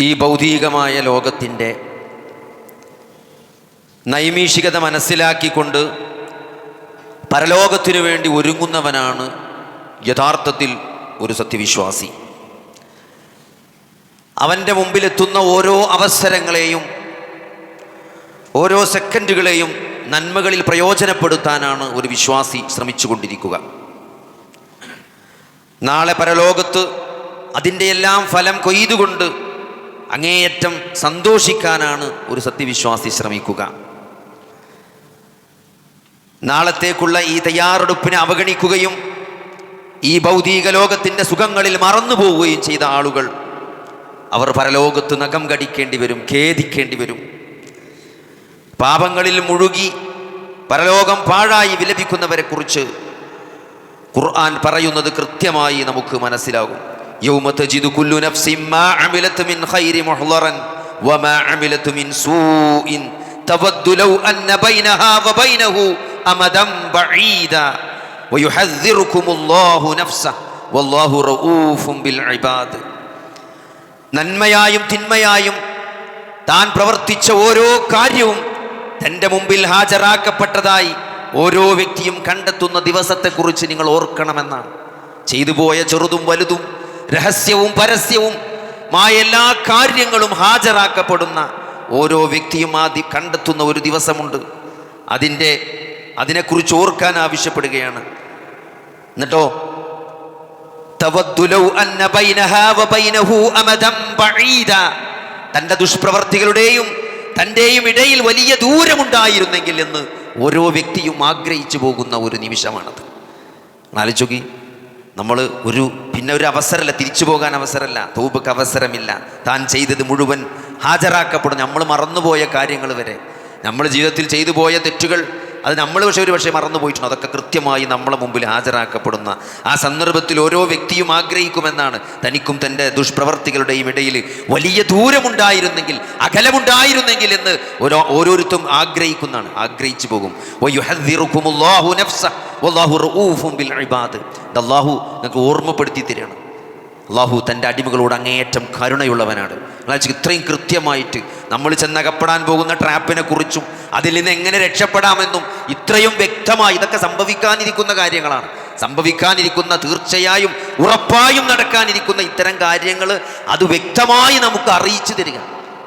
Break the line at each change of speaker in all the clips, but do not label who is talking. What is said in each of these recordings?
ഈ ഭൗതികമായ ലോകത്തിന്റെ നൈമീഷികത മനസ്സിലാക്കിക്കൊണ്ട് പരലോകത്തിനു വേണ്ടി ഒരുങ്ങുന്നവനാണ് യഥാർത്ഥത്തിൽ ഒരു സത്യവിശ്വാസി. അവന്റെ മുമ്പിലെത്തുന്ന ഓരോ അവസരങ്ങളെയും ഓരോ സെക്കൻഡുകളെയും നന്മകളിൽ പ്രയോജനപ്പെടുത്താനാണ് ഒരു വിശ്വാസി ശ്രമിച്ചുകൊണ്ടിരിക്കുക. നാളെ പരലോകത്ത് അതിന്റെ എല്ലാം ഫലം കൊയ്തുകൊണ്ട് അങ്ങേയറ്റം സന്തോഷിക്കാനാണ് ഒരു സത്യവിശ്വാസി ശ്രമിക്കുക. നാളത്തേക്കുള്ള ഈ തയ്യാറെടുപ്പിനെ അവഗണിക്കുകയും ഈ ഭൗതിക ലോകത്തിന്റെ സുഖങ്ങളിൽ മറന്നു പോവുകയും ചെയ്ത ആളുകൾ അവർ പരലോകത്ത് നഖം കടിക്കേണ്ടി വരും ഖേദിക്കേണ്ടി വരും. പാപങ്ങളിൽ മുഴുകി പരലോകം പാഴായി വിലപിക്കുന്നവരെക്കുറിച്ച് ഖുർആൻ പറയുന്നത് കൃത്യമായി നമുക്ക് മനസ്സിലാകും. യൗമ تجد كل نفس മാ عملت മിൻ ഖൈരി محضرا വമാ عملت മിൻ സൂഇൻ تود لو അന്ന ബൈനഹാ വബൈനഹു അമദൻ ബഈദ ويحذركم الله വല്ലാഹു والله ബിൽ ഇബാദ് നന്മയായും തിന്മയായും താൻ പ്രവർത്തിച്ച ഓരോ കാര്യവും തന്റെ മുമ്പിൽ ഹാജരാക്കപ്പെട്ടതായി ഓരോ വ്യക്തിയും കണ്ടെത്തുന്ന ദിവസത്തെക്കുറിച്ച് നിങ്ങൾ ഓർക്കണമെന്നാണ്. ചെയ്തു പോയ ചെറുതും വലുതും രഹസ്യവും പരസ്യവും മായ എല്ലാ കാര്യങ്ങളും ഹാജരാക്കപ്പെടുന്ന ഓരോ വ്യക്തിയും ആദ്യം കണ്ടെത്തുന്ന ഒരു ദിവസമുണ്ട്. അതിന്റെ അതിനെക്കുറിച്ച് ഓർക്കാൻ ആവശ്യപ്പെടുകയാണ്. എന്നിട്ടോ. തന്റെ ദുഷ്പ്രവർത്തികളുടെയും തന്റെയും ഇടയിൽ വലിയ ദൂരമുണ്ടായിരുന്നെങ്കിൽ എന്ന് ഓരോ വ്യക്തിയും ആഗ്രഹിച്ചു പോകുന്ന ഒരു നിമിഷമാണത്. ആലോചിക്കി നമ്മൾ ഒരു പിന്നെ ഒരു അവസരമല്ല തിരിച്ചു പോകാൻ അവസരമല്ല തൂബക്ക് അവസരമില്ല. താൻ ചെയ്തത് മുഴുവൻ ഹാജരാക്കപ്പെടും. നമ്മൾ മറന്നുപോയ കാര്യങ്ങൾ വരെ. നമ്മൾ ജീവിതത്തിൽ ചെയ്തു പോയ തെറ്റുകൾ അത് നമ്മൾ പക്ഷേ ഒരു പക്ഷേ മറന്നു പോയിട്ടുണ്ട്. അതൊക്കെ കൃത്യമായി നമ്മളെ മുമ്പിൽ ഹാജരാക്കപ്പെടുന്ന ആ സന്ദർഭത്തിൽ ഓരോ വ്യക്തിയും ആഗ്രഹിക്കുമെന്നാണ് തനിക്കും തന്റെ ദുഷ്പ്രവർത്തികളുടെയും ഇടയിൽ വലിയ ദൂരമുണ്ടായിരുന്നെങ്കിൽ അകലമുണ്ടായിരുന്നെങ്കിൽ എന്ന് ഓരോ ഓരോരുത്തരും ആഗ്രഹിക്കുന്നതാണ്. ആഗ്രഹിച്ചു പോകും. അള്ളാഹു നിങ്ങൾക്ക് ഓർമ്മപ്പെടുത്തി തരികയാണ്. അള്ളാഹു തന്റെ അടിമകളോട് അങ്ങേയറ്റം കരുണയുള്ളവനാണ്. എന്നാൽ ഇത്രയും കൃത്യമായിട്ട് നമ്മൾ ചെന്നകപ്പെടാൻ പോകുന്ന ട്രാപ്പിനെ കുറിച്ചും അതിൽ നിന്ന് എങ്ങനെ രക്ഷപ്പെടാമെന്നും ഇത്രയും വ്യക്തമായി ഇതൊക്കെ സംഭവിക്കാനിരിക്കുന്ന കാര്യങ്ങളാണ്. സംഭവിക്കാനിരിക്കുന്ന തീർച്ചയായും ഉറപ്പായും നടക്കാനിരിക്കുന്ന ഇത്തരം കാര്യങ്ങൾ അത് വ്യക്തമായി നമുക്ക് അറിയിച്ചു തരിക.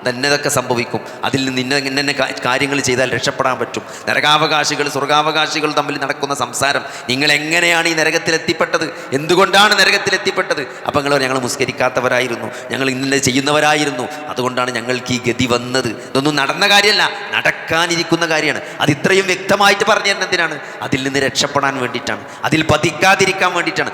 ഇന്നതൊക്കെ സംഭവിക്കും. അതിൽ നിന്ന് ഇന്ന ഇന്ന കാര്യങ്ങൾ ചെയ്താൽ രക്ഷപ്പെടാൻ പറ്റും. നരകാവകാശികൾ സ്വർഗാവകാശികൾ തമ്മിൽ നടക്കുന്ന സംസാരം നിങ്ങൾ എങ്ങനെയാണ് ഈ നരകത്തിലെത്തിപ്പെട്ടത്? എന്തുകൊണ്ടാണ് നരകത്തിലെത്തിപ്പെട്ടത്? അപ്പോൾ അപ്പം നിങ്ങൾ ഞങ്ങൾ മുസ്കരിക്കാത്തവരായിരുന്നു. ഞങ്ങൾ ഇന്നലെ ചെയ്യുന്നവരായിരുന്നു. അതുകൊണ്ടാണ് ഞങ്ങൾക്ക് ഈ ഗതി വന്നത്. ഇതൊന്നും നടന്ന കാര്യമല്ല. നടക്കാനിരിക്കുന്ന കാര്യമാണ്. അത് ഇത്രയും വ്യക്തമായിട്ട് പറഞ്ഞു തരുന്ന എന്തിനാണ്? അതിൽ നിന്ന് രക്ഷപ്പെടാൻ വേണ്ടിയിട്ടാണ്. അതിൽ പതിക്കാതിരിക്കാൻ വേണ്ടിയിട്ടാണ്.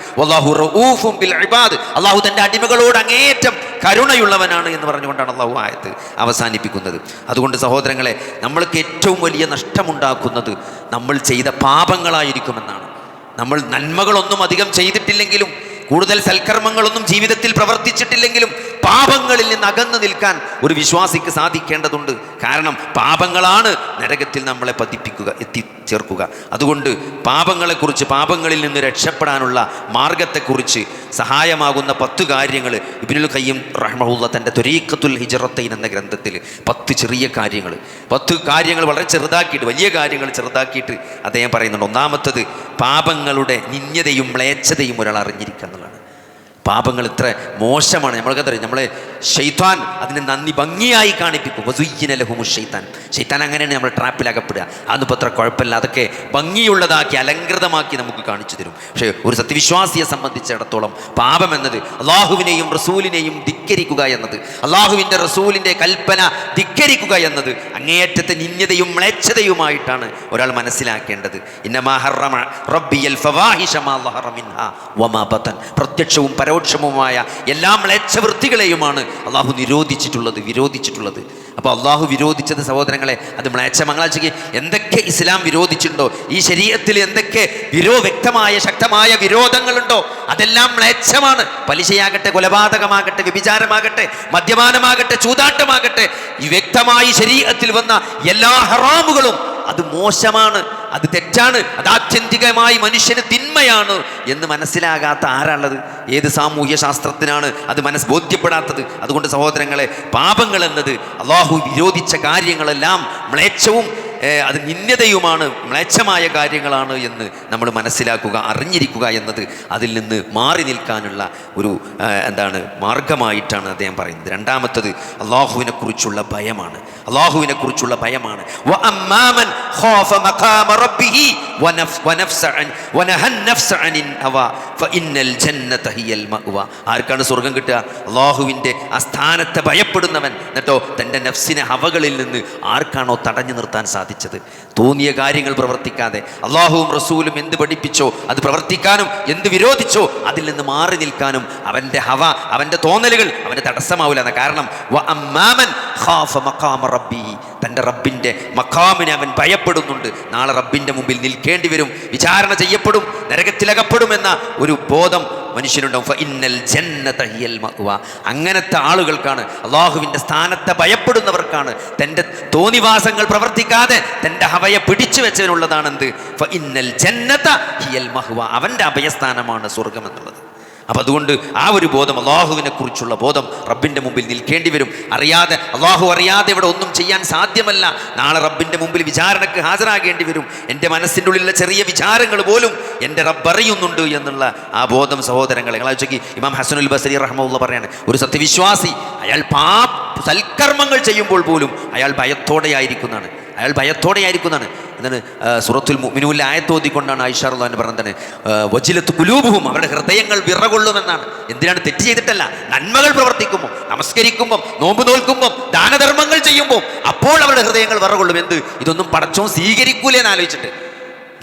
അള്ളാഹു തന്റെ അടിമകളോട് അങ്ങേറ്റം കരുണയുള്ളവനാണ് എന്ന് പറഞ്ഞുകൊണ്ടാണ് അള്ളാഹു ആയത്ത് അവസാനിപ്പിക്കുന്നത്. അതുകൊണ്ട് സഹോദരങ്ങളെ നമ്മൾക്ക് ഏറ്റവും വലിയ നഷ്ടമുണ്ടാക്കുന്നത് നമ്മൾ ചെയ്ത പാപങ്ങളായിരിക്കുമെന്നാണ്. നമ്മൾ നന്മകളൊന്നും അധികം ചെയ്തിട്ടില്ലെങ്കിലും കൂടുതൽ സൽക്കർമ്മങ്ങളൊന്നും ജീവിതത്തിൽ പ്രവർത്തിച്ചിട്ടില്ലെങ്കിലും പാപങ്ങളിൽ നിന്ന് അകന്നു നിൽക്കാൻ ഒരു വിശ്വാസിക്ക് സാധിക്കേണ്ടതുണ്ട്. കാരണം പാപങ്ങളാണ് നരകത്തിൽ നമ്മളെ പതിപ്പിക്കുക എത്തിച്ചേർക്കുക. അതുകൊണ്ട് പാപങ്ങളെക്കുറിച്ച് പാപങ്ങളിൽ നിന്ന് രക്ഷപ്പെടാനുള്ള മാർഗത്തെക്കുറിച്ച് സഹായമാകുന്ന പത്ത് കാര്യങ്ങൾ ഇബിനുൽ ഖയ്യം റഹ്മുള്ള തന്റെ തൊരീക്കത്തുൽ ഹിജറത്തൈൻ എന്ന ഗ്രന്ഥത്തിൽ പത്ത് ചെറിയ കാര്യങ്ങൾ പത്ത് കാര്യങ്ങൾ വളരെ ചെറുതാക്കിയിട്ട് വലിയ കാര്യങ്ങൾ ചെറുതാക്കിയിട്ട് അദ്ദേഹം പറയുന്നുണ്ട്. ഒന്നാമത്തത് പാപങ്ങളുടെ നിന്യതയും മ്ലേച്ഛതയും ഒരാൾ അറിഞ്ഞിരിക്കുക പാപങ്ങൾ ഇത്ര മോശമാണ്. നമ്മൾക്ക് അറിയാം? നമ്മളെ ഷെയ്ത്താൻ അതിനെ നന്ദി ഭംഗിയായി കാണിപ്പിക്കും. വസുയ്യന ലഹുമു ഷെയ്ത്താൻ. ഷെയ്ത്താൻ അങ്ങനെയാണ് നമ്മൾ ട്രാപ്പിലകപ്പെടുക. അതൊന്നും അത്ര കുഴപ്പമില്ല. അതൊക്കെ ഭംഗിയുള്ളതാക്കി അലങ്കൃതമാക്കി നമുക്ക് കാണിച്ചു തരും. പക്ഷേ ഒരു സത്യവിശ്വാസിയെ സംബന്ധിച്ചിടത്തോളം പാപം എന്നത് അള്ളാഹുവിനെയും റസൂലിനെയും ധിക്കരിക്കുക എന്നത് അള്ളാഹുവിന്റെ റസൂലിന്റെ കൽപ്പന ധിക്കരിക്കുക എന്നത് അങ്ങേയറ്റത്തെ നിന്യതയും മ്ലേച്ഛതയുമായിട്ടാണ് ഒരാൾ മനസ്സിലാക്കേണ്ടത്. പ്രത്യക്ഷവും പരോക്ഷവുമായ എല്ലാ മ്ലേച്ഛവൃത്തികളെയുമാണ് അള്ളാഹു നിരോധിച്ചിട്ടുള്ളത് വിരോധിച്ചിട്ടുള്ളത്. അപ്പോൾ അള്ളാഹു വിരോധിച്ചത് സഹോദരങ്ങളെ അത് മ്ലേച്ഛമങ്ങളാച്ചയ്ക്ക് എന്തൊക്കെ ഇസ്ലാം വിരോധിച്ചിട്ടുണ്ടോ? ഈ ശരീരത്തിൽ എന്തൊക്കെ വിരോ വ്യക്തമായ ശക്തമായ വിരോധങ്ങളുണ്ടോ? അതെല്ലാം മ്ലേച്ഛമാണ്. പലിശയാകട്ടെ കൊലപാതകമാകട്ടെ വ്യഭിചാരമാകട്ടെ മദ്യപാനമാകട്ടെ ചൂതാട്ടമാകട്ടെ ഈ വ്യക്തമായി ശരീരത്തിൽ വന്ന എല്ലാ ഹറാമുകളും അത് മോശമാണ് അത് തെറ്റാണ് അത് ആത്യന്തികമായി മനുഷ്യന് തിന്മയാണ് എന്ന് മനസ്സിലാകാത്ത ആരാണുള്ളത്? ഏത് സാമൂഹ്യ ശാസ്ത്രത്തിനാണ് അത് മനസ്സ് ബോധ്യപ്പെടാത്തത്? അതുകൊണ്ട് സഹോദരങ്ങളെ പാപങ്ങൾ എന്നത് അള്ളാഹു വിരോധിച്ച കാര്യങ്ങളെല്ലാം മ്ലേച്ഛവും അത് നിന്യതയുമാണ് മ്ലേച്ഛമായ കാര്യങ്ങളാണ് എന്ന് നമ്മൾ മനസ്സിലാക്കുക അറിഞ്ഞിരിക്കുക എന്നത് അതിൽ നിന്ന് മാറി നിൽക്കാനുള്ള ഒരു എന്താണ് മാർഗമായിട്ടാണ് അദ്ദേഹം പറയുന്നത്. രണ്ടാമത്തത് അള്ളാഹുവിനെ കുറിച്ചുള്ള ഭയമാണ്. അള്ളാഹുവിനെ കുറിച്ചുള്ള ഭയമാണ്. ആർക്കാണ് സ്വർഗം കിട്ടുക? അള്ളാഹുവിന്റെ ആ സ്ഥാനത്തെ ഭയപ്പെടുന്നവൻ. എന്നിട്ടോ തന്റെ നഫ്സിനെ ഹവകളിൽ നിന്ന് ആർക്കാണോ തടഞ്ഞു നിർത്താൻ സാധിച്ചത് തോന്നിയ കാര്യങ്ങൾ പ്രവർത്തിക്കാതെ അള്ളാഹുവും റസൂലും എന്ത് പഠിപ്പിച്ചോ അത് പ്രവർത്തിക്കാനും എന്ത് വിരോധിച്ചോ അതിൽ നിന്ന് മാറി നിൽക്കാനും അവന്റെ ഹവ അവന്റെ തോന്നലുകൾ അവന്റെ തടസ്സമാവില്ല. എന്ന കാരണം തന്റെ റബ്ബിന്റെ മഖാമിനെ അവൻ ഭയപ്പെടുന്നുണ്ട്. നാളെ റബ്ബിന്റെ മുമ്പിൽ നിൽക്കേണ്ടി വരും. വിചാരണ ചെയ്യപ്പെടും. നരകത്തിലകപ്പെടുമെന്ന ഒരു ബോധം മനുഷ്യനുണ്ടാവും. അങ്ങനത്തെ ആളുകൾക്കാണ് അള്ളാഹുവിന്റെ സ്ഥാനത്തെ ഭയപ്പെടുന്നവർക്കാണ് തന്റെ തോന്നിവാസങ്ങൾ പ്രവർത്തിക്കാതെ തന്റെ ഹവയെ പിടിച്ചു വെച്ചതിനുള്ളതാണെന്ത്? ജന്നത ഹിയൽ അവന്റെ അഭയസ്ഥാനമാണ് സ്വർഗം എന്നുള്ളത് അപ്പം അതുകൊണ്ട് ആ ഒരു ബോധം അള്ളാഹുവിനെ കുറിച്ചുള്ള ബോധം റബ്ബിന്റെ മുമ്പിൽ നിൽക്കേണ്ടി വരും. അറിയാതെ അള്ളാഹു അറിയാതെ ഇവിടെ ഒന്നും ചെയ്യാൻ സാധ്യമല്ല. നാളെ റബ്ബിന്റെ മുമ്പിൽ വിചാരണക്ക് ഹാജരാകേണ്ടി വരും. എന്റെ മനസ്സിന്റെ ഉള്ളിലുള്ള ചെറിയ വിചാരങ്ങൾ പോലും എന്റെ റബ്ബ് അറിയുന്നുണ്ട് എന്നുള്ള ആ ബോധം സഹോദരങ്ങളെ നിങ്ങൾ ചോദിക്കി ഇമാം ഹസനുൽ ബസരി റഹ്മുള്ള പറയാണ് ഒരു സത്യവിശ്വാസി അയാൾ പാ സൽക്കർമ്മങ്ങൾ ചെയ്യുമ്പോൾ പോലും അയാൾ ഭയത്തോടെയായിരിക്കുന്നതാണ്. അയാൾ ഭയത്തോടെയായിരിക്കുന്നതാണ്. എന്താണ്? എന്നാണ് സൂറത്തുൽ മുഅ്മിനൂനിൽ ആയത്തോതിക്കൊണ്ടാണ് ആയിഷാ പറഞ്ഞത്. വജിലത്ത് കുലൂബുഹും അവരുടെ ഹൃദയങ്ങൾ വിറകൊള്ളുമെന്നാണ്. എന്തിനാണ് തെറ്റ് ചെയ്തിട്ടല്ല? നന്മകൾ പ്രവർത്തിക്കുമ്പോൾ നമസ്കരിക്കുമ്പോൾ നോമ്പ് നോൽക്കുമ്പോൾ ദാനധർമ്മങ്ങൾ ചെയ്യുമ്പോൾ അപ്പോൾ അവരുടെ ഹൃദയങ്ങൾ വിറകൊള്ളും. എന്ത്? ഇതൊന്നും പടച്ചോൻ സ്വീകരിക്കൂലെന്ന് ആലോചിച്ചിട്ട്.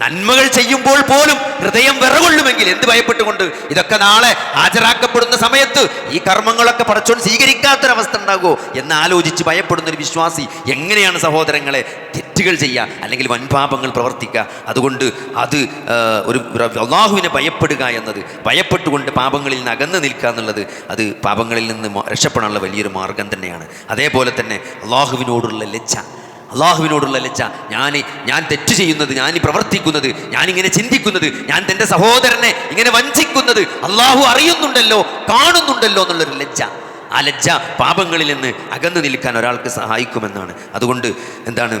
നന്മകൾ ചെയ്യുമ്പോൾ പോലും ഹൃദയം വിറകൊള്ളുമെങ്കിൽ എന്ത് ഭയപ്പെട്ടുകൊണ്ട് ഇതൊക്കെ നാളെ ഹാജരാക്കപ്പെടുന്ന സമയത്ത് ഈ കർമ്മങ്ങളൊക്കെ പടച്ചോൻ സ്വീകരിക്കാത്തൊരവസ്ഥ ഉണ്ടാകുമോ എന്ന് ആലോചിച്ച് ഭയപ്പെടുന്ന ഒരു വിശ്വാസി എങ്ങനെയാണ് സഹോദരങ്ങളെ തെറ്റുകൾ ചെയ്യുക അല്ലെങ്കിൽ വൻപാപങ്ങൾ പ്രവർത്തിക്കുക? അതുകൊണ്ട് അത് ഒരു അള്ളാഹുവിനെ ഭയപ്പെടുക എന്നത് ഭയപ്പെട്ടുകൊണ്ട് പാപങ്ങളിൽ നിന്ന് അകന്ന് നിൽക്കുക എന്നുള്ളത് അത് പാപങ്ങളിൽ നിന്ന് രക്ഷപ്പെടാനുള്ള വലിയൊരു മാർഗം തന്നെയാണ്. അതേപോലെ തന്നെ അള്ളാഹുവിനോടുള്ള ലജ്ജ അള്ളാഹുവിനോടുള്ള ലജ്ജ. ഞാൻ ഞാൻ തെറ്റ് ചെയ്യുന്നത് ഞാൻ പ്രവർത്തിക്കുന്നത് ഞാൻ ഇങ്ങനെ ചിന്തിക്കുന്നത് ഞാൻ എന്റെ സഹോദരനെ ഇങ്ങനെ വഞ്ചിക്കുന്നത് അള്ളാഹു അറിയുന്നുണ്ടല്ലോ കാണുന്നുണ്ടല്ലോ എന്നുള്ളൊരു ലജ്ജ. ആ ലജ്ജ പാപങ്ങളിൽ നിന്ന് അകന്നു നിൽക്കാൻ ഒരാൾക്ക് സഹായിക്കുമെന്നാണ്. അതുകൊണ്ട് എന്താണ്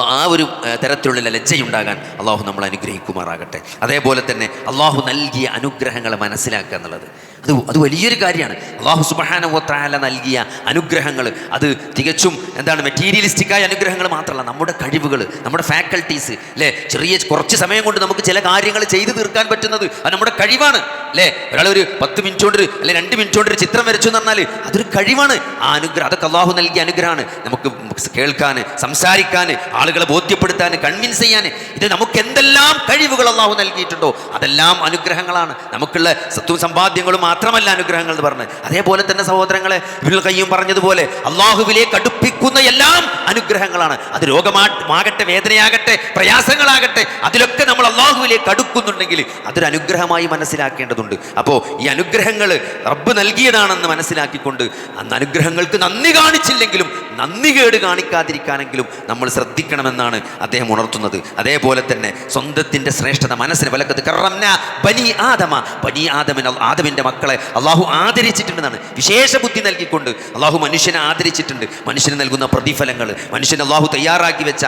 ആ ഒരു തരത്തിലുള്ള ലജ്ജയുണ്ടാകാൻ അള്ളാഹു നമ്മൾ അനുഗ്രഹിക്കുമാറാകട്ടെ. അതേപോലെ തന്നെ അള്ളാഹു നൽകിയ അനുഗ്രഹങ്ങളെ മനസ്സിലാക്കുക എന്നുള്ളത്. അത് അത് വലിയൊരു കാര്യമാണ്. അള്ളാഹു സുബഹാനവത്താല നൽകിയ അനുഗ്രഹങ്ങൾ അത് തികച്ചും എന്താണ് മെറ്റീരിയലിസ്റ്റിക്കായ അനുഗ്രഹങ്ങൾ മാത്രമല്ല നമ്മുടെ കഴിവുകൾ നമ്മുടെ ഫാക്കൽറ്റീസ് അല്ലേ ചെറിയ കുറച്ച് സമയം കൊണ്ട് നമുക്ക് ചില കാര്യങ്ങൾ ചെയ്തു തീർക്കാൻ പറ്റുന്നത് അത് നമ്മുടെ കഴിവാണ്. അല്ലേ ഒരാൾ ഒരു പത്ത് മിനിറ്റ് കൊണ്ട് അല്ലെ രണ്ട് മിനിറ്റ് കൊണ്ട് ഒരു ചിത്രം വരച്ചു എന്ന് പറഞ്ഞാൽ അതൊരു കഴിവാണ്. ആ അനുഗ്രഹം അതൊക്കെ അള്ളാഹു നൽകിയ അനുഗ്രഹമാണ്. നമുക്ക് കേൾക്കാൻ സംസാരിക്കാൻ ആളുകളെ ബോധ്യപ്പെടുത്താൻ കൺവിൻസ് ചെയ്യാൻ ഇത് നമുക്ക് എന്തെല്ലാം കഴിവുകൾ അള്ളാഹു നൽകിയിട്ടുണ്ടോ അതെല്ലാം അനുഗ്രഹങ്ങളാണ്. നമുക്കുള്ള സത്വ സമ്പാദ്യങ്ങളും മാത്രമല്ല അനുഗ്രഹങ്ങൾ എന്ന് പറഞ്ഞത് അതേപോലെ തന്നെ സഹോദരങ്ങളെ കയ്യും പറഞ്ഞതുപോലെ അള്ളാഹുവിലേക്ക് കടുപ്പിക്കുന്ന എല്ലാം അനുഗ്രഹങ്ങളാണ്. അത് രോഗമാകട്ടെ വേദനയാകട്ടെ പ്രയാസങ്ങളാകട്ടെ അതിലൊക്കെ നമ്മൾ അള്ളാഹുവിലേക്ക് അടുക്കുന്നുണ്ടെങ്കിൽ അതൊരു അനുഗ്രഹമായി മനസ്സിലാക്കേണ്ടതുണ്ട്. അപ്പോൾ ഈ അനുഗ്രഹങ്ങൾ റബ്ബ് നൽകിയതാണെന്ന് മനസ്സിലാക്കിക്കൊണ്ട് അന്ന് അനുഗ്രഹങ്ങൾക്ക് നന്ദി കാണിച്ചില്ലെങ്കിലും നന്ദി കേട് കാണിക്കാതിരിക്കാനെങ്കിലും നമ്മൾ ശ്രദ്ധിക്കണമെന്നാണ് അദ്ദേഹം ഉണർത്തുന്നത്. അതേപോലെ തന്നെ സ്വന്തത്തിന്റെ ശ്രേഷ്ഠത മനസ്സിന് വലക്കത്ത് കറന്ന ബനി ആദമ. ബനി ആദമൻ ആദമിന്റെ മക്കളെ അള്ളാഹു ആദരിച്ചിട്ടുണ്ടെന്നാണ്. വിശേഷ ബുദ്ധി നൽകിക്കൊണ്ട് അള്ളാഹു മനുഷ്യനെ ആദരിച്ചിട്ടുണ്ട്. മനുഷ്യന് നൽകുന്ന പ്രതിഫലങ്ങൾ മനുഷ്യൻ അള്ളാഹു തയ്യാറാക്കി വെച്ച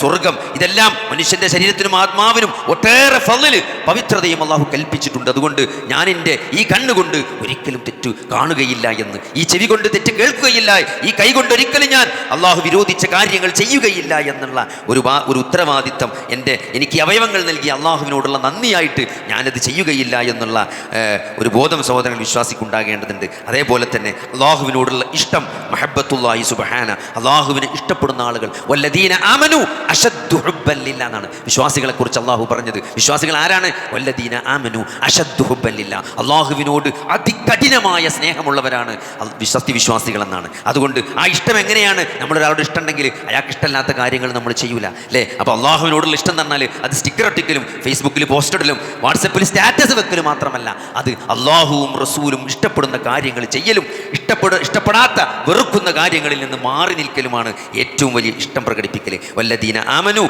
സ്വർഗം ഇതെല്ലാം മനുഷ്യന്റെ ശരീരത്തിനും ആത്മാവിനും ഒട്ടേറെ ഫലിൽ പവിത്രതയും അള്ളാഹു കൽപ്പിച്ചിട്ടുണ്ട്. അതുകൊണ്ട് ഞാൻ എന്റെ ഈ കണ്ണുകൊണ്ട് ഒരിക്കലും തെറ്റു കാണുകയില്ല എന്ന് ഈ ചെവി കൊണ്ട് തെറ്റ് കേൾക്കുകയില്ല ഈ കൈ കൊണ്ട് ഒരിക്കലും ഞാൻ അള്ളാഹു വിരോധിച്ച കാര്യങ്ങൾ ചെയ്യുകയില്ല എന്നുള്ള ഒരു ഒരു ഉത്തരവാദിത്തം എന്റെ എനിക്ക് അവയവങ്ങൾ നൽകിയ അള്ളാഹുവിനോടുള്ള നന്ദിയായിട്ട് ഞാനത് ചെയ്യുകയില്ല എന്നുള്ള ഒരു ബോധം സഹോദരൻ വിശ്വാസിക്കുണ്ടാകേണ്ടതുണ്ട്. അതേപോലെ തന്നെ അള്ളാഹുവിനോടുള്ള ഇഷ്ടം മഹബത്തുല്ലാഹി സുബഹാന അള്ളാഹുവിനെ ഇഷ്ടപ്പെടുന്ന ആളുകൾ. വല്ലദീന ആമനു അഷദ്ദു ഹുബ്ബൻ ലില്ലാ എന്നാണ് വിശ്വാസികളെ കുറിച്ച് അള്ളാഹു പറഞ്ഞത്. വിശ്വാസികൾ ആരാണ്? വല്ലദീന ആമനു അഷദ്ദു അള്ളാഹുവിനോട് ലില്ലാ അതികഠിനമായ സ്നേഹമുള്ളവരാണ് അൽ- സത്യവിശ്വാസികൾ എന്നാണ് അതുകൊണ്ട് ആ ഇഷ്ടം എങ്ങനെയാണ്? നമ്മൾ ഇഷ്ടം ഇഷ്ടമുണ്ടെങ്കിൽ അയാൾക്ക് ഇഷ്ടമില്ലാത്ത കാര്യങ്ങൾ നമ്മൾ ചെയ്യൂല അല്ലേ? അപ്പോൾ അള്ളാഹുവിനോടുള്ള ഇഷ്ടം എന്ന് പറഞ്ഞാൽ അത് സ്റ്റിക്കർ ഒട്ടിക്കലും ഫേസ്ബുക്കിൽ പോസ്റ്റ് ഇടലും വാട്സപ്പിൽ സ്റ്റാറ്റസ് വെക്കലും മാത്രമല്ല. അത് അള്ളാഹുവും റസൂലും ഇഷ്ടപ്പെടുന്ന കാര്യങ്ങൾ ചെയ്യലും ഇഷ്ടപ്പെട ഇഷ്ടപ്പെടാത്ത വെറുക്കുന്ന കാര്യങ്ങളിൽ നിന്ന് മാറി നിൽക്കലുമാണ് ഏറ്റവും വലിയ ഇഷ്ടം പ്രകടിപ്പിക്കൽ വല്ലദീന ആമനു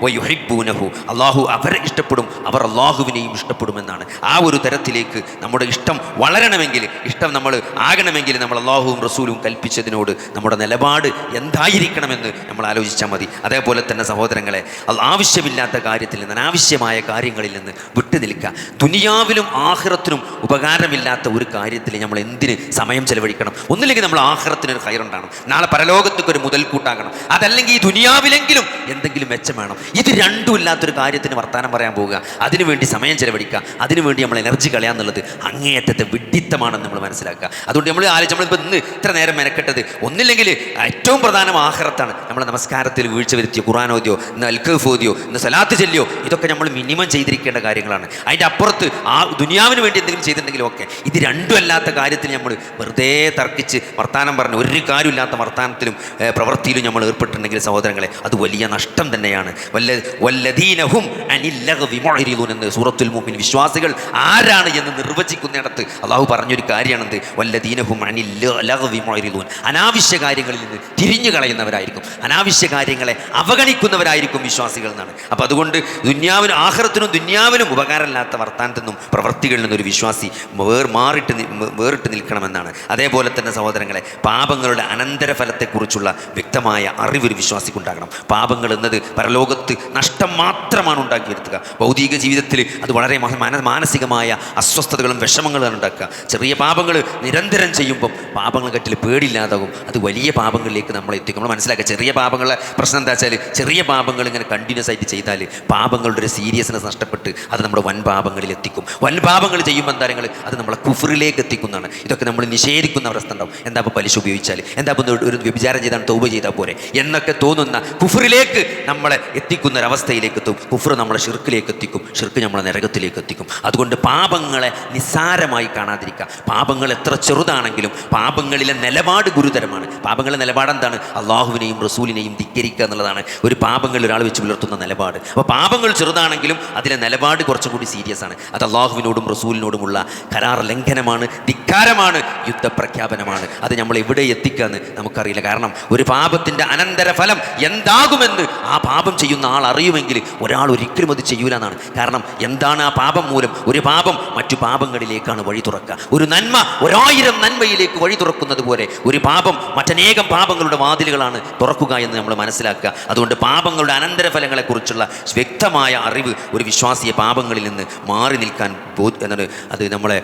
വയുഹിബ്ബൂനഹു. അള്ളാഹു അവരെ ഇഷ്ടപ്പെടും അവർ അള്ളാഹുവിനെയും ഇഷ്ടപ്പെടുമെന്നാണ്. ആ ഒരു തരത്തിലേക്ക് നമ്മുടെ ഇഷ്ടം വളരണമെങ്കിൽ ഇഷ്ടം നമ്മൾ ആകണമെങ്കിൽ നമ്മൾ അള്ളാഹുവും റസൂലും കൽപ്പിച്ചതിനോട് നമ്മുടെ നിലപാട് എന്തായിരിക്കണമെന്ന് നമ്മൾ ആലോചിച്ചാൽ മതി. അതേപോലെ തന്നെ സഹോദരങ്ങളെ ആവശ്യമില്ലാത്ത കാര്യത്തിൽ നിന്ന് അനാവശ്യമായ കാര്യങ്ങളിൽ നിന്ന് വിട്ടു നിൽക്കുക. ദുനിയാവിലും ആഹ്റത്തിനും ഉപകാരമില്ലാത്ത ഒരു കാര്യത്തിൽ നമ്മൾ എന്തിന് സമയം ചെലവഴിക്കണം? ഒന്നില്ലെങ്കിൽ നമ്മൾ ആഹ്റത്തിനൊരു കയറുണ്ടാകണം നാളെ പരലോകത്തേക്ക് ഒരു മുതൽക്കൂട്ടാകണം. അതല്ലെങ്കിൽ ഈ ദുനിയാവിലെങ്കിലും എന്തെങ്കിലും മെച്ചം വേണം. ഇത് രണ്ടും ഇല്ലാത്തൊരു കാര്യത്തിന് വർത്തമാനം പറയാൻ പോവുക. അതിനുവേണ്ടി സമയം ചെലവഴിക്കുക. അതിനുവേണ്ടി നമ്മൾ എനർജി കളയാന്നുള്ളത് അങ്ങേയറ്റത്തെ വിഡിത്തമാണെന്ന് നമ്മൾ മനസ്സിലാക്കുക. അതുകൊണ്ട് നമ്മൾ ആലോചിച്ച് നമ്മളിപ്പോൾ ഇന്ന് ഇത്ര നേരം മെനക്കെട്ടത് ഒന്നില്ലെങ്കിൽ ഏറ്റവും പ്രധാനം ആഹ്റത്താണ്. നമ്മൾ നമസ്കാരത്തിൽ വീഴ്ച വരുത്തിയോ ഖുറാൻ ഓതിയോ ഇന്ന് അൽഖഫ് ഓതിയോ ഇന്ന് സലാത്ത് ചെല്ലിയോ ഇതൊക്കെ നമ്മൾ മിനിമം ചെയ്തിരിക്കേണ്ട കാര്യങ്ങളാണ്. അതിന്റെ അപ്പുറത്ത് ആ ദുനിയാവിന് വേണ്ടി എന്തെങ്കിലും ചെയ്തിട്ടുണ്ടെങ്കിലും ഒക്കെ ഇത് രണ്ടും അല്ലാത്ത കാര്യത്തിൽ നമ്മൾ വെറുതെ തർക്കിച്ച് വർത്താനം പറഞ്ഞ് ഒരു കാര്യമില്ലാത്ത വർത്താനത്തിലും പ്രവൃത്തിയിലും നമ്മൾ ഏർപ്പെട്ടിട്ടുണ്ടെങ്കിൽ സഹോദരങ്ങളെ അത് വലിയ നഷ്ടം തന്നെയാണ്. വല്ല വല്ലദീനഹും അനില്ലഗവി മുഅ്രിദൂൻ എന്ന് സൂറത്തുൽ മുഅ്മിൻ വിശ്വാസികൾ ആരാണ് എന്ന് നിർവചിക്കുന്നിടത്ത് അള്ളാഹു പറഞ്ഞൊരു കാര്യമാണെന്ത്? വല്ലദീനഹും മുഅ്രിദൂൻ. അനാവശ്യ കാര്യങ്ങളിൽ നിന്ന് തിരിഞ്ഞു കളയുന്നവരായിരിക്കും. അനാവശ്യ കാര്യങ്ങളെ അവഗണിക്കുന്നവരായിരിക്കും വിശ്വാസികൾ എന്നാണ്. അപ്പോൾ അതുകൊണ്ട് ദുന്യാവിനും ആഹ്റത്തിനും ദുന്യാവിനും ഉപകാരമില്ലാത്ത വർത്താനത്തിൽ നിന്നും പ്രവൃത്തികളിൽ നിന്നൊരു വിശ്വാസി വേർ മാറിട്ട് വേറിട്ട് നിൽക്കണമെന്നാണ്. അതേപോലെ തന്നെ സഹോദരങ്ങളെ പാപങ്ങളുടെ അനന്തരഫലത്തെക്കുറിച്ചുള്ള വ്യക്തമായ അറിവ് ഒരു വിശ്വാസിക്കുണ്ടാകണം. പാപങ്ങൾ എന്നത് പരലോകത്ത് നഷ്ടം മാത്രമാണ് ഉണ്ടാക്കി ഭൗതിക ജീവിതത്തിൽ അത് വളരെ മഹ- മാനസികമായ അസ്വസ്ഥതകളും വിഷമങ്ങളും ഉണ്ടാക്കുക. ചെറിയ പാപങ്ങൾ നിരന്തരം ചെയ്യുമ്പം പാപങ്ങൾ കെട്ടിൽ പേടില്ലാതാകും അത് വലിയ പാപങ്ങളിലേക്ക് നമ്മളെ എത്തിക്കും. നമ്മൾ മനസ്സിലാക്കുക ചെറിയ പാപങ്ങളെ പ്രശ്നം എന്താ വെച്ചാൽ ചെറിയ പാപങ്ങൾ ഇങ്ങനെ കണ്ടിന്യൂസ് ആയിട്ട് ചെയ്താൽ പാപങ്ങളുടെ ഒരു സീരിയസ്നെസ് നഷ്ടപ്പെട്ട് അത് നമ്മുടെ വൻ പാപങ്ങളിൽ എത്തിക്കും. വൻ പാപങ്ങൾ ചെയ്യുമ്പോൾ എന്താ അത് നമ്മളെ കുഫറിലേക്ക് എത്തിക്കുന്നതാണ്. ഇതൊക്കെ നമ്മൾ നിഷേധിക്കുന്ന അവസ്ഥ ഉണ്ടാവും. എന്താ ഇപ്പോൾ പലിശ ഉപയോഗിച്ചാൽ എന്താ ഇപ്പോൾ ഒരു വ്യഭിചാരം ചെയ്താൽ തൗബ ചെയ്താൽ പോരെ? എന്നൊക്കെ തോന്നുന്ന കുഫറിലേക്ക് നമ്മളെ എത്തിക്കുന്ന ഒരവസ്ഥയിലേക്ക് എത്തും. കുഫർ നമ്മളെ ഷിർക്കിലേക്ക് എത്തിക്കും. ഷിർക്ക് നമ്മളെ നരകത്തിലേക്ക് എത്തിക്കും. അതുകൊണ്ട് പാപങ്ങളെ നിസ്സാരമായി കാണാതിരിക്കുക. പാപങ്ങൾ എത്ര ചെറുതാണെങ്കിലും പാപങ്ങളിലെ നിലപാട് ഗുരുതരമാണ്. പാപങ്ങളുടെ നിലപാട് എന്താണ്? അള്ളാഹുവിനെയും റസൂലിനെയും ധിക്കരിക്കുക എന്നുള്ളതാണ്. ഒരു പാപങ്ങളിൽ ഒരാൾ വെച്ച് പുലർത്തുന്ന നിലപാട്. അപ്പോൾ പാപങ്ങൾ ചെറുതാണെങ്കിലും അതിലെ നിലപാട് കുറച്ചും കൂടി സീരിയസ് ആണ്. അത് അള്ളാഹുവിനോടും റസൂലിനോടുമുള്ള കരാർ ലംഘനമാണ് ധിക്കാരമാണ് യുദ്ധപ്രഖ്യാപനമാണ്. അത് നമ്മൾ എവിടെ എത്തിക്കാന്ന് നമുക്കറിയില്ല. കാരണം ഒരു പാപത്തിന്റെ അനന്തരഫലം എന്താകുമെന്ന് ആ പാപം ചെയ്യുന്ന ആൾ അറിയുമെങ്കിൽ ഒരാൾ ഒരിക്കലും അത് ചെയ്യൂല എന്നാണ് കാരണം എന്താണ് ആ പാപം മൂലം? ഒരു പാപം മറ്റു പാപങ്ങളിലേക്കാണ് വഴി തുറക്കുക. ഒരു നന്മ ഒരായിരം നന്മയിലേക്ക് വഴി തുറക്കുന്നത് പോലെ ഒരു പാപം മറ്റനേകം പാപങ്ങളുടെ വാതിലുകളാണ് തുറക്കുക എന്ന് നമ്മൾ മനസ്സിലാക്കുക. അതുകൊണ്ട് പാപങ്ങളുടെ അനന്തരഫലങ്ങളെക്കുറിച്ചുള്ള വ്യക്തമായ അറിവ് ഒരു വിശ്വാസിയെ പാപങ്ങളിൽ നിന്ന് മാറി നിൽക്കാൻ എന്താണ് അത് നമ്മളെ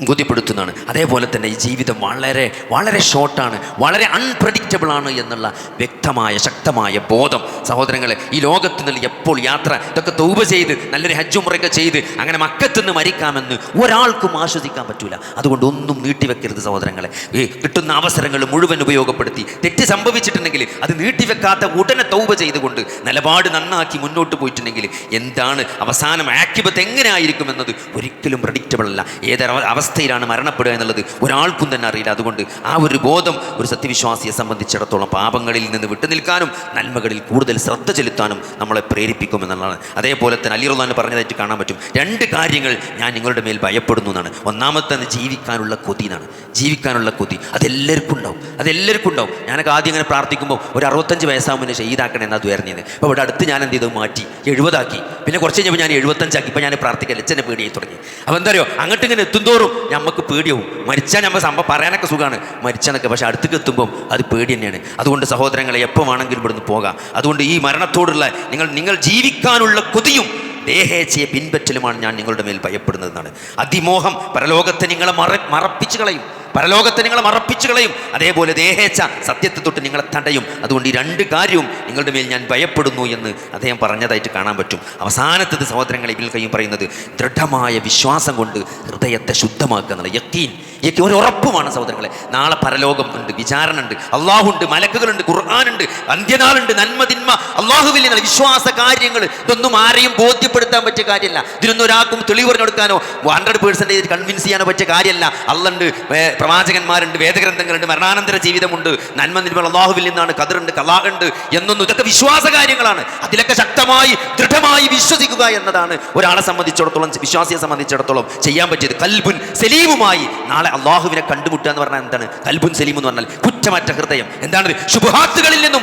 ബോധ്യപ്പെടുത്തുന്നതാണ്. അതേപോലെ തന്നെ ഈ ജീവിതം വളരെ വളരെ ഷോർട്ടാണ് വളരെ അൺപ്രഡിക്റ്റബിൾ ആണ് എന്നുള്ള വ്യക്തമായ ശക്തമായ ബോധം. സഹോദരങ്ങളെ ഈ ലോകത്ത് നിന്ന് എപ്പോൾ യാത്ര ഇതൊക്കെ തൗബ ചെയ്ത് നല്ലൊരു ഹജ്ജുമുറയൊക്കെ ചെയ്ത് അങ്ങനെ മക്കത്തുനിന്ന് മരിക്കാമെന്ന് ഒരാൾക്കും ആശ്വസിക്കാൻ പറ്റൂല. അതുകൊണ്ട് ഒന്നും നീട്ടിവെക്കരുത് സഹോദരങ്ങളെ. ഈ കിട്ടുന്ന അവസരങ്ങൾ മുഴുവൻ ഉപയോഗപ്പെടുത്തി. തെറ്റ് സംഭവിച്ചിട്ടുണ്ടെങ്കിൽ അത് നീട്ടിവെക്കാത്ത ഉടനെ തൗപ ചെയ്തുകൊണ്ട് നിലപാട് നന്നാക്കി മുന്നോട്ട് പോയിട്ടുണ്ടെങ്കിൽ എന്താണ് അവസാനം ആക്യുബത്ത് എങ്ങനെ ആയിരിക്കും എന്നത് ഒരിക്കലും പ്രഡിക്റ്റബിൾ അല്ല. ഏതൊരു അവസ്ഥയിലാണ് മരണപ്പെടുക എന്നുള്ളത് ഒരാൾക്കും തന്നെ അറിയില്ല. അതുകൊണ്ട് ആ ഒരു ബോധം ഒരു സത്യവിശ്വാസിയെ സംബന്ധിച്ചിടത്തോളം പാപങ്ങളിൽ നിന്ന് വിട്ടുനിൽക്കാനും നന്മകളിൽ കൂടുതൽ ശ്രദ്ധ ചെലുത്താനും നമ്മളെ പ്രേരിപ്പിക്കുമെന്നുള്ളതാണ് അതേപോലെ തന്നെ അലി റുല്ലാൻ പറഞ്ഞതായിട്ട് കാണാൻ പറ്റും. രണ്ട് കാര്യങ്ങൾ ഞാൻ നിങ്ങളുടെ മേൽ ഭയപ്പെടുന്നു എന്നാണ്. ഒന്നാമത്തെ ജീവിക്കാനുള്ള കൊതി എന്നാണ്. ജീവിക്കാനുള്ള കൊതി. അതെല്ലാവർക്കും ഉണ്ടാവും. അതെല്ലാവർക്കും ഉണ്ടാവും. ഞാനൊക്കെ ആദ്യം ഇങ്ങനെ പ്രാർത്ഥിക്കുമ്പോൾ ഒരു അറുപത്തഞ്ച് വയസ്സാകുമ്പോൾ ഷെയ്താക്കണം എന്നാ ഉയർന്നത് അപ്പോൾ ഇവിടെ അടുത്ത് ഞാൻ എന്ത് ചെയ്തു? മാറ്റി. എഴുപതാക്കി. പിന്നെ കുറച്ച് കഴിഞ്ഞപ്പോൾ ഞാൻ എഴുപത്തഞ്ചാക്കി. ഇപ്പോൾ ഞാൻ പ്രാർത്ഥിക്കാൻ എച്ചനെ പേടിയായി തുടങ്ങി. അപ്പോൾ എന്താ അറിയോ? അങ്ങോട്ട് ഇങ്ങനെ എത്തുന്തോറും നമുക്ക് പേടിയാവും. മരിച്ചാൽ നമ്മൾ സംഭവം പറയാനൊക്കെ സുഖമാണ് മരിച്ചാനൊക്കെ പക്ഷേ അടുത്തേക്ക് എത്തുമ്പം അത് പേടി തന്നെയാണ്. അതുകൊണ്ട് സഹോദരങ്ങളെ എപ്പോൾ വേണമെങ്കിലും ഇവിടുന്ന് പോകാം. അതുകൊണ്ട് ഈ മരണത്തോടുള്ള നിങ്ങൾ നിങ്ങൾ ജീവിക്കാനുള്ള കൊതിയും ദേഹേച്ഛയെ പിൻപറ്റലുമാണ് ഞാൻ നിങ്ങളുടെ മേൽ ഭയപ്പെടുന്നതെന്നാണ്. അതിമോഹം പരലോകത്തെ നിങ്ങളെ മറ മറപ്പിച്ചു കളയും. പരലോകത്തെ നിങ്ങളെ മറപ്പിച്ചു കളയും. അതേപോലെ ദേഹേച്ഛ സത്യത്തെ തൊട്ട് നിങ്ങളെ തടയും. അതുകൊണ്ട് ഈ രണ്ട് കാര്യവും നിങ്ങളുടെ മേൽ ഞാൻ ഭയപ്പെടുന്നു എന്ന് അദ്ദേഹം പറഞ്ഞതായിട്ട് കാണാൻ പറ്റും. അവസാനത്തത് സഹോദരങ്ങളെ ഇതിൽ കയ്യും പറയുന്നത് ദൃഢമായ വിശ്വാസം കൊണ്ട് ഹൃദയത്തെ ശുദ്ധമാക്കുക എന്നുള്ള യക്കീൻ യക്കീൻ ഒരു ഉറപ്പുമാണ് സഹോദരങ്ങളെ. നാളെ പരലോകം ഉണ്ട് വിചാരണ ഉണ്ട് അള്ളാഹുണ്ട് മലക്കുകളുണ്ട് ഖുർആാനുണ്ട് അന്ത്യനാളുണ്ട് നന്മ തിന്മ അള്ളാഹുവിൽ നിന്നുള്ള വിശ്വാസ കാര്യങ്ങൾ ഇതൊന്നും ആരെയും ബോധ്യപ്പെടുത്താൻ പറ്റിയ കാര്യമല്ല. ഇതിനൊന്നും ഒരാൾക്കും തെളിവ് പറഞ്ഞു കൊടുക്കാനോ ഹൺഡ്രഡ് പേഴ്സന്റേജ് കൺവിൻസ് ചെയ്യാനോ പറ്റിയ കാര്യമല്ല. അല്ലുണ്ട് പ്രവാചകന്മാരുണ്ട് വേദഗ്രന്ഥങ്ങളുണ്ട് മരണാനന്തര ജീവിതമുണ്ട് നന്മ നിന്മ അള്ളാഹുവിൽ നിന്നാണ് കതിറുണ്ട് കലാഹുണ്ട് എന്നൊന്നും ഇതൊക്കെ വിശ്വാസ കാര്യങ്ങളാണ് അതിലൊക്കെ ശക്തമായി ദൃഢമായി വിശ്വസിക്കുക എന്നതാണ് ഒരാളെ സംബന്ധിച്ചിടത്തോളം വിശ്വാസിയെ സംബന്ധിച്ചിടത്തോളം ചെയ്യാൻ പറ്റിയത്. കൽബുൻ സലീമുമായി നാളെ അള്ളാഹുവിനെ കണ്ടുമുട്ടുക എന്ന് പറഞ്ഞാൽ എന്താണ്? കൽബുൻ സലീം എന്ന് പറഞ്ഞാൽ കുറ്റമറ്റ ഹൃദയം. എന്താണ്? ഷഹവാത്തുകളിൽ നിന്ന്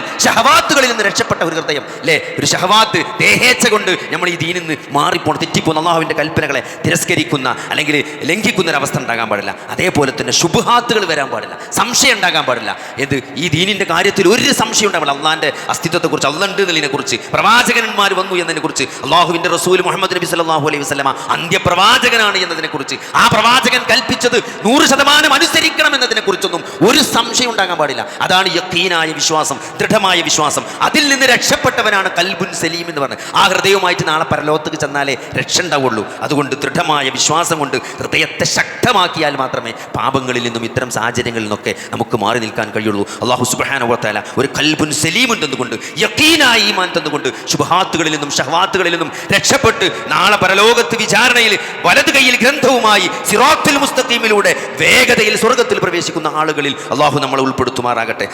രക്ഷപ്പെട്ട ഒരു ഹൃദയം. അല്ലേ ഒരു ഷഹവാത്ത് ദേഹേച്ഛ കൊണ്ട് നമ്മൾ ഈ ദീനിൽ നിന്ന് മാറിപ്പോണം തെറ്റിപ്പോകുന്ന അള്ളാഹുവിന്റെ കൽപ്പനകളെ തിരസ്കരിക്കുന്ന അല്ലെങ്കിൽ ലംഘിക്കുന്ന ഒരു അവസ്ഥ ഉണ്ടാകാൻ പാടില്ല. അതേപോലെ തന്നെ ശുഭഹാത്തുകൾ വരാൻ പാടില്ല. സംശയം ഉണ്ടാകാൻ പാടില്ല. എന്ത്? ഈ ദീനിന്റെ കാര്യത്തിൽ ഒരു സംശയം ഉണ്ടാവില്ല അള്ളാഹിന്റെ അസ്തിത്വത്തെക്കുറിച്ച് അള്ളണ്ട് എന്നതിനെക്കുറിച്ച് പ്രവാചകന്മാർ വന്നു എന്നതിനെക്കുറിച്ച് അള്ളാഹുവിന്റെ റസൂൽ മുഹമ്മദ് നബി സല്ലല്ലാഹു അലൈഹി വസല്ലമ അന്ത്യപ്രവാചകനാണ് എന്നതിനെക്കുറിച്ച് ആ പ്രവാചകൻ കൽപ്പിച്ചത് നൂറ് ശതമാനം അനുസരിക്കണം എന്നതിനെക്കുറിച്ചൊന്നും ഒരു സംശയം ഉണ്ടാകാൻ പാടില്ല. അതാണ് യക്കീനായ വിശ്വാസം ദൃഢമായ വിശ്വാസം. അതിൽ നിന്ന് രക്ഷപ്പെട്ടവനാണ് കൽബുൻ സലീം എന്ന് പറഞ്ഞത് ആ ഹൃദയവുമായിട്ട് നാളെ പരലോകത്തേക്ക് ചെന്നാലേ രക്ഷ ഉണ്ടാവുള്ളൂ. അതുകൊണ്ട് ദൃഢമായ വിശ്വാസം കൊണ്ട് ഹൃദയത്തെ ശക്തമാക്കിയാൽ മാത്രമേ പാപങ്ങളിൽ നിന്നും ഇത്തരം സാഹചര്യങ്ങളിൽ നിന്നൊക്കെ നമുക്ക് മാറി നിൽക്കാൻ കഴിയുള്ളൂ. അള്ളാഹു സുബാനുവത്താല ഒരു കൽബുൻ സലീം ഉണ്ടെന്നുകൊണ്ട് യക്കീനായി ഈമാൻ തന്നുകൊണ്ട് ശുഭഹാത്തുകളിൽ നിന്നും ഷഹവാത്തുകളിൽ നിന്നും രക്ഷപ്പെട്ട് നാളെ പരലോകത്ത് വിചാരണയിൽ വലത് കൈയിൽ ഗ്രന്ഥവുമായി സിറാത്തുൽ മുസ്തഖീമിലൂടെ വേഗതയിൽ സ്വർഗത്തിൽ പ്രവേശിക്കുന്ന ആളുകളിൽ അള്ളാഹു നമ്മളെ ഉൾപ്പെടുത്തുമാറാകട്ടെ.